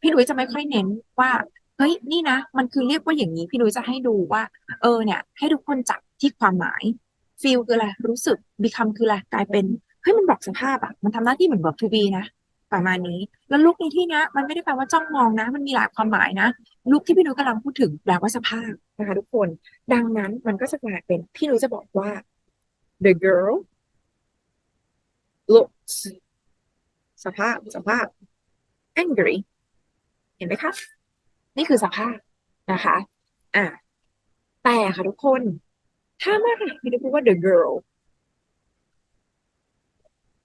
พี่นุ้ยจะไม่ค่อยเน้นว่าเฮ้ยนี่นะ มันคือเรียกว่าอย่างนี้พี่นุ้ยจะให้ดูว่า เออเนี่ย ให้ทุกคนจับที่ความหมาย feel คืออะไรรู้สึก become คืออะไรกลายเป็นเฮ้ยมันบอกสภาพอะมันทำหน้าที่เหมือน verb to be นะประมาณนี้ แล้วลุกในที่นี้มันไม่ได้แปลว่าจ้องมองนะ มันมีหลายความหมายนะลุกที่พี่นุ้ยกำลังพูดถึงแปลว่าสภาพนะคะทุกคน ดังนั้นมันก็จะกลายเป็นพี่นุ้ยจะบอกว่า the girl looks สภาพสภาพ angry เห็นไหมคะนี่คือสภาพนะคะอะแต่ค่ะทุกคน ถ้าเมื่อไหร่พี่นุ้ยพูดว่า the girl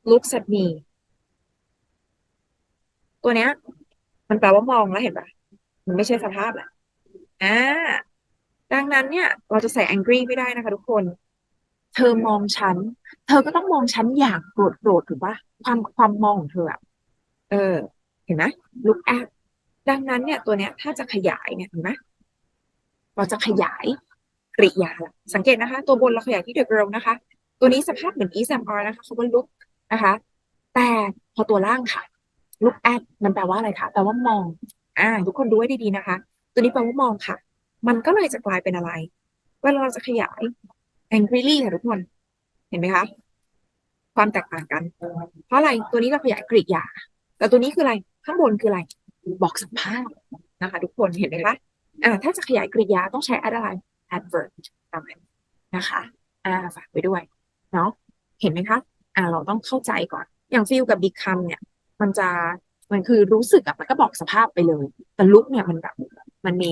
looks at me ตัวเนี้ย มันแปลว่ามองแล้วเห็นปะมันไม่ใช่สภาพแหละอ่าดังนั้นเนี่ย เราจะใส่ angry ไม่ได้นะคะทุกคน เธอมองฉัน เธอก็ต้องมองฉันอย่างโกรธโกรธถูกปะความความมองของเธออะเออ เห็นไหม look at ดังนั้นเนี่ยตัวเนี้ยถ้าจะขยายเนี่ยเห็นไหมเราจะขยายกริยาละสังเกตนะคะ ตัวบนเราขยายที่ the girl นะคะ ตัวนี้สภาพเหมือน is am are นะคะเขาว่า look นะคะ แต่พอตัวล่างค่ะ look at มันแปลว่าอะไรคะแปลว่ามอง อ่า ทุกคนดูให้ดีๆนะคะ ตัวนี้แปลว่ามองค่ะ มันก็เลยจะกลายเป็นอะไรเวลาเราจะขยาย angrily ค่ะทุกคน เห็นไหมคะ ความแตกต่างกัน เพราะอะไรตัวนี้เราขยายกริยา แต่ตัวนี้คืออะไร ข้างบนคืออะไร บอกสภาพนะคะ ทุกคนเห็นไหมคะอ่าถ้าจะขยายกริยาต้องใช้อะไร adverb ตามนั้นนะคะอ่าฝากไว้ด้วยเนาะเห็นไหมคะอ่าเราต้องเข้าใจก่อน อย่าง feel กับ become เนี่ย มันจะมันคือรู้สึกอะมันก็บอกสภาพไปเลย แต่ look เนี่ยมันแบบมันมี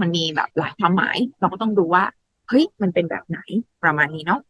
มันมีแบบหลายความหมาย เราก็ต้องดูว่าเฮ้ยมันเป็นแบบไหนประมาณนี้เนาะ